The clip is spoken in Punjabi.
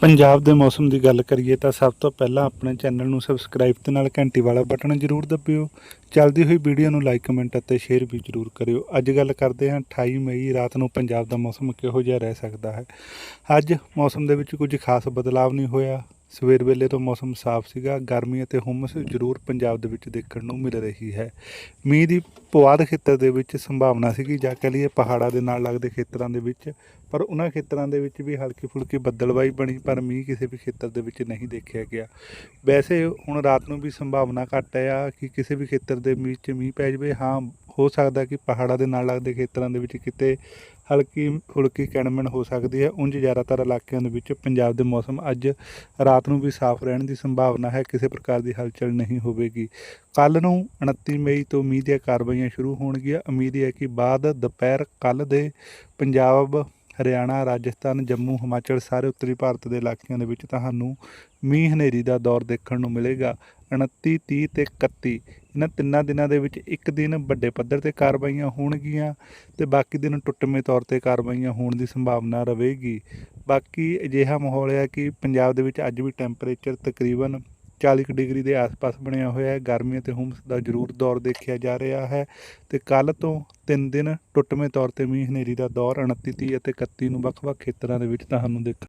ਪੰਜਾਬ ਦੇ ਮੌਸਮ ਦੀ ਗੱਲ ਕਰੀਏ ਤਾਂ ਸਭ ਤੋਂ ਪਹਿਲਾਂ ਆਪਣੇ ਚੈਨਲ ਨੂੰ ਸਬਸਕ੍ਰਾਈਬ ਤੇ ਨਾਲ ਘੰਟੀ ਵਾਲਾ ਬਟਨ ਜ਼ਰੂਰ ਦਬਿਓ। ਚੱਲਦੀ ਹੋਈ ਵੀਡੀਓ ਨੂੰ ਲਾਈਕ, ਕਮੈਂਟ ਅਤੇ ਸ਼ੇਅਰ ਵੀ ਜ਼ਰੂਰ ਕਰਿਓ। ਅੱਜ ਗੱਲ ਕਰਦੇ ਹਾਂ 28 ਮਈ ਰਾਤ ਨੂੰ ਪੰਜਾਬ ਦਾ ਮੌਸਮ ਕਿਹੋ ਜਿਹਾ ਰਹਿ ਸਕਦਾ ਹੈ? ਅੱਜ ਮੌਸਮ ਦੇ ਵਿੱਚ ਕੁਝ ਖਾਸ ਬਦਲਾਵ ਨਹੀਂ ਹੋਇਆ। ਸਵੇਰ ਵੇਲੇ ਤੋਂ ਮੌਸਮ ਸਾਫ਼ ਸੀਗਾ, ਗਰਮੀ ਅਤੇ ਹੁਮਸ ਜ਼ਰੂਰ ਪੰਜਾਬ ਦੇ ਵਿੱਚ ਦੇਖਣ ਨੂੰ ਮਿਲ ਰਹੀ ਹੈ। ਮੀਂਹ ਦੀ ਪੁਆਧ ਖੇਤਰ ਦੇ ਵਿੱਚ ਸੰਭਾਵਨਾ ਸੀਗੀ, ਜਾਂ ਕਹਿ ਲਈਏ ਪਹਾੜਾਂ ਦੇ ਨਾਲ ਲੱਗਦੇ ਖੇਤਰਾਂ ਦੇ ਵਿੱਚ, ਪਰ ਉਹਨਾਂ ਖੇਤਰਾਂ ਦੇ ਵਿੱਚ ਵੀ ਹਲਕੀ ਫੁਲਕੀ ਬੱਦਲਵਾਈ ਬਣੀ, ਪਰ ਮੀਂਹ ਕਿਸੇ ਵੀ ਖੇਤਰ ਦੇ ਵਿੱਚ ਨਹੀਂ ਦੇਖਿਆ ਗਿਆ। ਵੈਸੇ ਹੁਣ ਰਾਤ ਨੂੰ ਵੀ ਸੰਭਾਵਨਾ ਘੱਟ ਆ ਕਿ ਕਿਸੇ ਵੀ ਖੇਤਰ ਦੇ ਵਿੱਚ ਮੀਂਹ ਪੈ ਜਾਵੇ। ਹਾਂ ਹੋ ਸਕਦਾ ਕਿ ਪਹਾੜਾਂ ਦੇ ਨਾਲ ਲੱਗਦੇ ਖੇਤਰਾਂ ਦੇ ਵਿੱਚ ਕਿਤੇ ਹਲਕੀ ਫੁਲਕੀ ਕਿਣਮਣ ਹੋ ਸਕਦੀ ਹੈ। ਉਂਝ ਜ਼ਿਆਦਾਤਰ ਇਲਾਕਿਆਂ ਦੇ ਵਿੱਚ ਪੰਜਾਬ ਦੇ ਮੌਸਮ ਅੱਜ ਰਾਤ ਨੂੰ ਵੀ ਸਾਫ਼ ਰਹਿਣ ਦੀ ਸੰਭਾਵਨਾ ਹੈ। ਕਿਸੇ ਪ੍ਰਕਾਰ ਦੀ ਹਲਚਲ ਨਹੀਂ ਹੋਵੇਗੀ। ਕੱਲ ਨੂੰ 29 ਮਈ ਤੋਂ ਮੀਂਹ ਦੀਆਂ ਕਾਰਵਾਈਆਂ ਸ਼ੁਰੂ ਹੋਣਗੀਆਂ। ਉਮੀਦ ਹੈ ਕਿ ਬਾਅਦ ਦੁਪਹਿਰ ਕੱਲ ਦੇ ਪੰਜਾਬ ਹਰਿਆਣਾ, ਰਾਜਸਥਾਨ, ਜੰਮੂ, ਹਿਮਾਚਲ ਸਾਰੇ ਉੱਤਰੀ ਭਾਰਤ ਦੇ ਇਲਾਕਿਆਂ ਦੇ ਵਿੱਚ ਤੁਹਾਨੂੰ ਮੀਂਹ ਹਨੇਰੀ ਦਾ ਦੌਰ ਦੇਖਣ ਨੂੰ ਮਿਲੇਗਾ। 29 30 ਤੇ 31 ਇਹਨਾਂ ਤਿੰਨਾਂ ਦਿਨਾਂ ਦੇ ਵਿੱਚ ਇੱਕ ਦਿਨ ਵੱਡੇ ਪੱਧਰ ਤੇ ਕਾਰਵਾਈਆਂ ਹੋਣਗੀਆਂ ਤੇ ਬਾਕੀ ਦਿਨ ਟੁੱਟਵੇਂ ਤੌਰ ਤੇ ਕਾਰਵਾਈਆਂ ਹੋਣ ਦੀ ਸੰਭਾਵਨਾ ਰਹੇਗੀ। ਬਾਕੀ ਅਜਿਹਾ ਮਾਹੌਲ ਹੈ ਕਿ ਪੰਜਾਬ ਦੇ ਵਿੱਚ ਅੱਜ ਵੀ ਟੈਂਪਰੇਚਰ ਤਕਰੀਬਨ 40 ਕੁ ਡਿਗਰੀ ਦੇ ਆਸ-ਪਾਸ ਬਣਿਆ ਹੋਇਆ ਹੈ। ਗਰਮੀ ਅਤੇ ਹੁਮਸ ਦਾ ਜ਼ਰੂਰ ਦੌਰ ਦੇਖਿਆ ਜਾ ਰਿਹਾ ਹੈ ਤੇ ਕੱਲ ਤੋਂ ਤਿੰਨ ਦਿਨ ਟੁੱਟਵੇਂ ਤੌਰ ਤੇ ਮੀਂਹ ਹਨੇਰੀ ਦਾ ਦੌਰ 29 30 ਅਤੇ 31 ਨੂੰ ਵੱਖ-ਵੱਖ ਖੇਤਰਾਂ ਦੇ ਵਿੱਚ ਤੁਹਾਨੂੰ ਦੇਖ